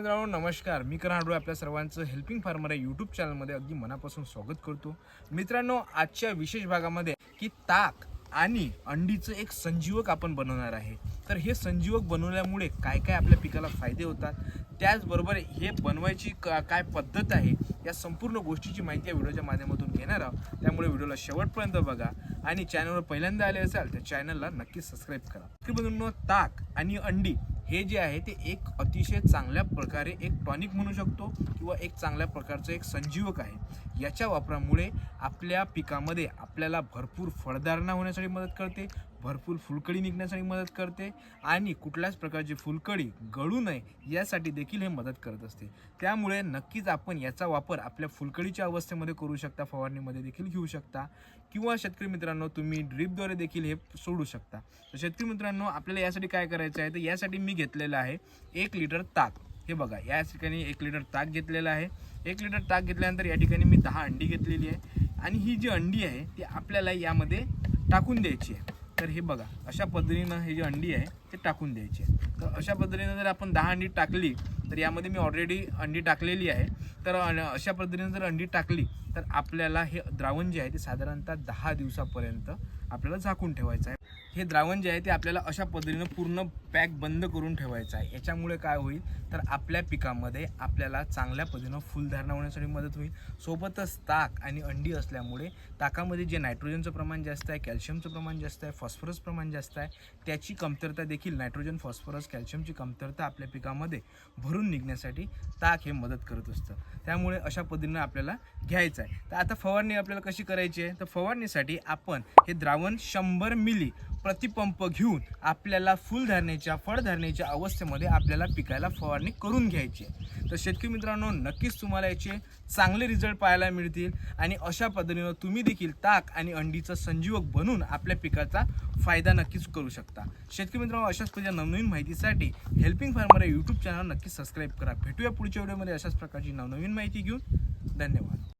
मित्रांनो नमस्कार. मी कराडू आपल्या सर्वांचं हेल्पिंग फार्मर या यूट्यूब चॅनलमध्ये अगदी मनापासून स्वागत करतो. मित्रांनो आजच्या विशेष भागामध्ये की ताक आणि अंडीचं एक संजीवक आपण बनवणार आहे. तर हे संजीवक बनवल्यामुळे काय काय आपल्या पिकाला फायदे होतात त्याचबरोबर हे बनवायची का- काय पद्धत आहे या संपूर्ण गोष्टीची माहिती या व्हिडिओच्या माध्यमातून घेणार आहोत. त्यामुळे व्हिडिओला शेवटपर्यंत बघा आणि चॅनलवर पहिल्यांदा आले असाल तर चॅनलला नक्की सबस्क्राईब करा. ताक आणि अंडी हे जे आहे ते एक अतिशय चांगल्या प्रकारे एक टॉनिक म्हणू शकतो किंवा एक चांगल्या प्रकारचं एक संजीवक आहे. याच्या वापरामुळे आपल्या पिकामध्ये आपल्याला भरपूर फळधारणा होण्यासाठी मदत करते. भरपूर फुलकडी निघण्यासाठी मदत करते आणि कुठल्याच प्रकारची फुलकडी गळू नये यासाठी देखील हे मदत करत असते. त्यामुळे नक्कीच आपण याचा वापर आपल्या फुलकडीच्या अवस्थेमध्ये करू शकता फवारणीमध्ये देखील घेऊ शकता किंवा शेतकरी मित्रांनो तुम्ही ड्रीपद्वारे देखील हे सोडू शकता. तर शेतकरी मित्रांनो आपल्याला यासाठी काय करायचं आहे? तर यासाठी मी घेतलेलं आहे एक लिटर ताक. हे बघा या ठिकाणी एक लिटर ताक घेतलेलं आहे. एक लिटर ताक घेतल्यानंतर या ठिकाणी मी दहा अंडी घेतलेली आहे आणि ही जी अंडी आहे ती आपल्याला यामध्ये टाकून द्यायची आहे. तर हे बघा अशा पद्धतीनं हे जी अंडी आहे ते टाकून द्यायची आहे. तर अशा पद्धतीनं जर आपण दहा अंडी टाकली तर यामध्ये मी ऑलरेडी अंडी टाकलेली आहे. तर अशा पद्धतीनं जर अंडी टाकली तर आपल्याला हे द्रावण जे आहे ते साधारणतः दहा दिवसापर्यंत आपल्याला झाकून ठेवायचं आहे. हे द्रावण जे आहे ते आपल्याला अशा पद्धतीनं पूर्ण पॅक बंद करून ठेवायचं आहे. याच्यामुळे काय होईल? तर आपल्या पिकामध्ये आपल्याला चांगल्या पद्धतीनं फुलधारणा होण्यासाठी मदत होईल. सोबतच ताक आणि अंडी असल्यामुळे ताकामध्ये जे नायट्रोजनचं प्रमाण जास्त आहे कॅल्शियमचं प्रमाण जास्त आहे फॉस्फरस प्रमाण जास्त आहे त्याची कमतरता देखील नायट्रोजन फॉस्फरस कॅल्शियमची कमतरता आपल्या पिकामध्ये भरून निघण्यासाठी ताक हे मदत करत असतं. त्यामुळे अशा पद्धतीनं आपल्याला घ्यायचं आहे. तर आता फवारणी आपल्याला कशी करायची आहे? तर फवारणीसाठी आपण हे द्रावण शंभर मिली प्रतिपंप घेऊन आपल्याला फुलधारणेच्या फळधारणेच्या अवस्थेमध्ये आपल्याला पिकायला फवारणी करून घ्यायची आहे. तर शेतकरी मित्रांनो नक्कीच तुम्हाला याचे चांगले रिझल्ट पाहायला मिळतील आणि अशा पद्धतीनं तुम्ही देखील ताक आणि अंडीचं संजीवक बनून आपल्या पिकाचा फायदा नक्कीच करू शकता. शेतकरी मित्रांनो अशाच पद्धतीच्या नवनवीन माहितीसाठी हेल्पिंग फार्मर या यूट्यूब चॅनल नक्की सबस्क्राईब करा. भेटूया पुढच्या व्हिडिओमध्ये अशाच प्रकारची नवनवीन माहिती घेऊन. धन्यवाद.